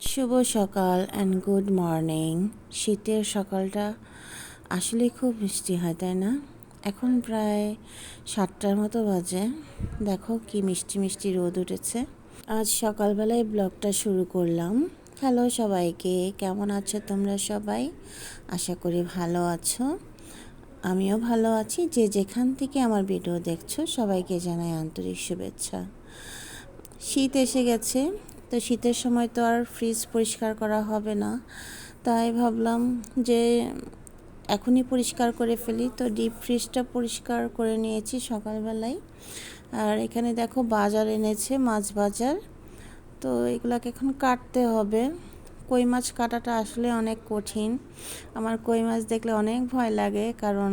শুভ সকাল and good morning শীতের সকালটা আসলে খুব মিষ্টি হয়, তাই না? এখন প্রায় সাতটার মতো বাজে। দেখো কি মিষ্টি মিষ্টি রোদ উঠেছে। আজ সকালবেলায় ব্লগটা শুরু করলাম। হ্যালো সবাইকে, কেমন আছো তোমরা সবাই? আশা করি ভালো আছো। আমিও ভালো আছি। যে যেখান থেকে আমার ভিডিও দেখছ, সবাইকে জানাই আন্তরিক শুভেচ্ছা। শীত এসে গেছে। তো শীতের সময় তো আর ফ্রিজ পরিষ্কার করা হবে না। তাই ভাবলাম যে এখনই পরিষ্কার করে ফেলি। তো ডিপ ফ্রিজটা পরিষ্কার করে নিয়েছি সকালবেলায়। আর এখানে দেখো বাজার এনেছে, মাছ বাজার। তো এগুলাকে এখন কাটতে হবে। কই মাছ কাটাটা আসলে অনেক কঠিন। আমার কই মাছ দেখলে অনেক ভয় লাগে, কারণ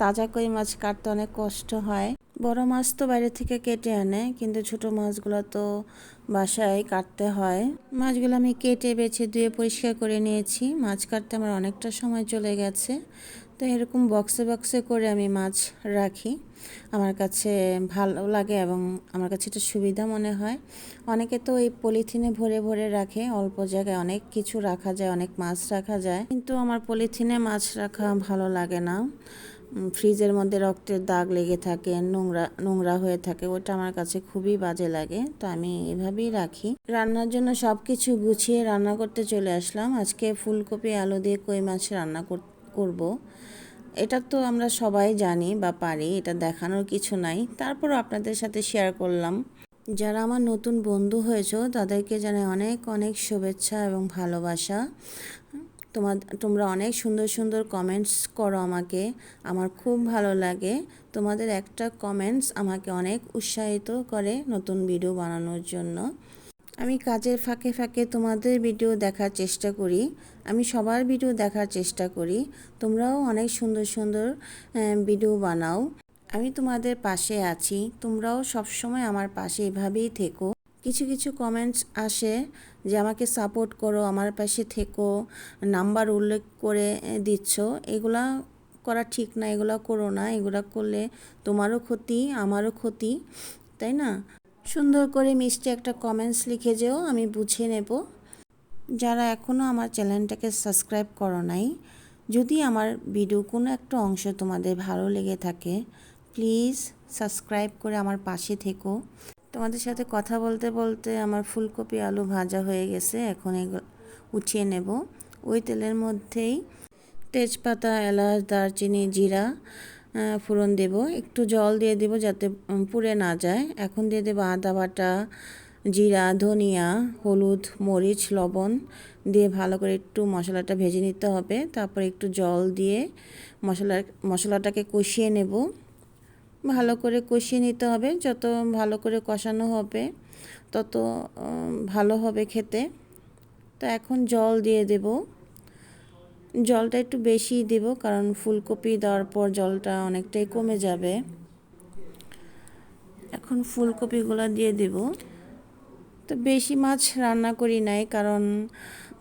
তাজা কই মাছ কাটতে অনেক কষ্ট হয়। বড় মাছ তো বাইরে থেকে কেটে আনে, কিন্তু ছোট মাছগুলো তো বাসায় কাটতে হয়। মাছগুলো আমি কেটে, বেছে, ধুয়ে পরিষ্কার করে নিয়েছি। মাছ কাটতে আমার অনেকটা সময় চলে গেছে। তো এরকম বক্সে বক্সে করে আমি মাছ রাখি। আমার কাছে ভালো লাগে এবং আমার কাছে এটা সুবিধা মনে হয়। অনেকে তো এই পলিথিনে ভরে ভরে রাখে। অল্প জায়গায় অনেক কিছু রাখা যায়, অনেক মাছ রাখা যায়। কিন্তু আমার পলিথিনে মাছ রাখা ভালো লাগে না। ফ্রিজের মধ্যে রক্তের দাগ লেগে থাকে, নোংরা নোংরা হয়ে থাকে, ওটা আমার কাছে খুবই বাজে লাগে। তো আমি এভাবেই রাখি। রান্নার জন্য সব কিছু গুছিয়ে রান্না করতে চলে আসলাম। আজকে ফুলকপি, আলু দিয়ে কই মাছ রান্না করব। এটা তো আমরা সবাই জানি বা পারি, এটা দেখানোর কিছু নাই। তারপরও আপনাদের সাথে শেয়ার করলাম। যারা আমার নতুন বন্ধু হয়েছো, তাদেরকে জানাই অনেক অনেক শুভেচ্ছা এবং ভালোবাসা। তোমার তোমরা অনেক সুন্দর সুন্দর কমেন্টস করো আমাকে। আমার খুব ভালো লাগে। তোমাদের একটা কমেন্টস আমাকে অনেক উৎসাহিত করে নতুন ভিডিও বানানোর জন্য। আমি কাজের ফাঁকে ফাঁকে তোমাদের ভিডিও দেখার চেষ্টা করি। আমি সবার ভিডিও দেখার চেষ্টা করি। তোমরাও অনেক সুন্দর সুন্দর ভিডিও বানাও। আমি তোমাদের পাশে আছি। তোমরাও সবসময় আমার পাশে এভাবেই থেকো। কিছু কিছু কমেন্টস আসে যে আমাকে সাপোর্ট করো, আমার পাশে থেকো নাম্বার উল্লেখ করে দিচ্ছ। এগুলা করা ঠিক না, এগুলা করো না, এগুলো করলে তোমারও ক্ষতি, আমারও ক্ষতি, তাই না? সুন্দর করে মিষ্টি একটা কমেন্টস লিখে যেও, আমি বুঝে নেব। যারা এখনও আমার চ্যানেলটাকে সাবস্ক্রাইব করো নাই, যদি আমার ভিডিও কোনো একটা অংশ তোমাদের ভালো লেগে থাকে প্লিজ সাবস্ক্রাইব করে আমার পাশে থেকো। তোমাদের সাথে কথা বলতে বলতে আমার ফুলকপি আলু ভাজা হয়ে গেছে, এখন উঠিয়ে নেব। ওই তেলের মধ্যেই তেজপাতা, এলাচ, দারচিনি, জিরা ফোড়ন দেব। একটু জল দিয়ে দেব যাতে পুড়ে না যায়। এখন দিয়ে দেবো আদা বাটা, জিরা, ধনিয়া, হলুদ, মরিচ, লবণ দিয়ে ভালো করে একটু মশলাটা ভেজে নিতে হবে। তারপর একটু জল দিয়ে মশলা মশলাটাকে কষিয়ে নেব। ভালো করে কষিয়ে নিতে হবে। যত ভালো করে কষানো হবে, তত ভালো হবে খেতে। তো এখন জল দিয়ে দেব। জলটা একটু বেশি দেব, কারণ ফুলকপি দেওয়ার পর জলটা অনেকটাই কমে যাবে। এখন ফুলকপিগুলো দিয়ে দেব। তো বেশি মাছ রান্না করি নাই, কারণ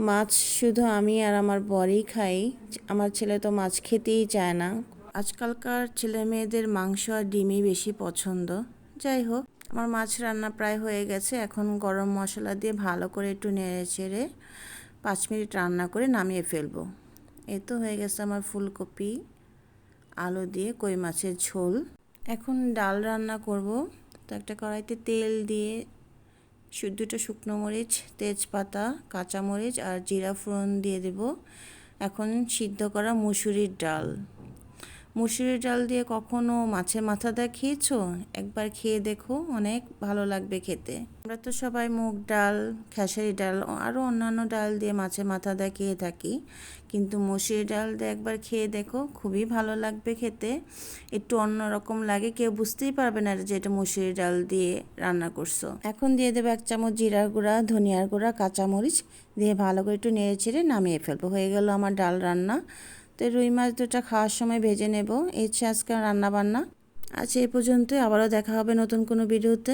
মাছ শুধু আমি আর আমার বরই খাই। আমার ছেলে তো মাছ খেতেই চায় না। আজকালকার ছেলে মেয়েদের মাংস আর ডিমই বেশি পছন্দ। যাই হোক, আমার মাছ রান্না প্রায় হয়ে গেছে। এখন গরম মশলা দিয়ে ভালো করে একটু নেড়ে চেড়ে পাঁচ মিনিট রান্না করে নামিয়ে ফেলব। এ তো হয়ে গেছে আমার ফুলকপি, আলু দিয়ে কই মাছের ঝোল। এখন ডাল রান্না করব। তো একটা কড়াইতে তেল দিয়ে দুটো শুকনো মরিচ, তেজপাতা, কাঁচামরিচ আর জিরা ফোড়ন দিয়ে দেব। এখন সিদ্ধ করা মুসুরির ডাল। মুসুরির ডাল দিয়ে কখনো মাছের মাথা দা খেয়েছো একবার খেয়ে দেখো, অনেক ভালো লাগবে খেতে। আমরা তো সবাই মুগ ডাল, খেসারি ডাল আরও অন্যান্য ডাল দিয়ে মাছের মাথা দা খেয়ে থাকি। কিন্তু মুসুরি ডাল দিয়ে একবার খেয়ে দেখো, খুবই ভালো লাগবে খেতে। একটু অন্যরকম লাগে, কেউ বুঝতেই পারবে না যে এটা মুসুরি ডাল দিয়ে রান্না করছ। এখন দিয়ে দেবো এক চামচ জিরার গুঁড়া, ধনিয়ার গুঁড়া, কাঁচামরিচ দিয়ে ভালো করে একটু নেড়ে চেড়ে নামিয়ে ফেলব। হয়ে গেল আমার ডাল রান্না। তো রুই মাছ দুটা খাওয়ার সময় ভেজে নেব। এই হচ্ছে আজকে রান্নাবান্না। আজ এই পর্যন্তই। আবারও দেখা হবে নতুন কোনো ভিডিওতে।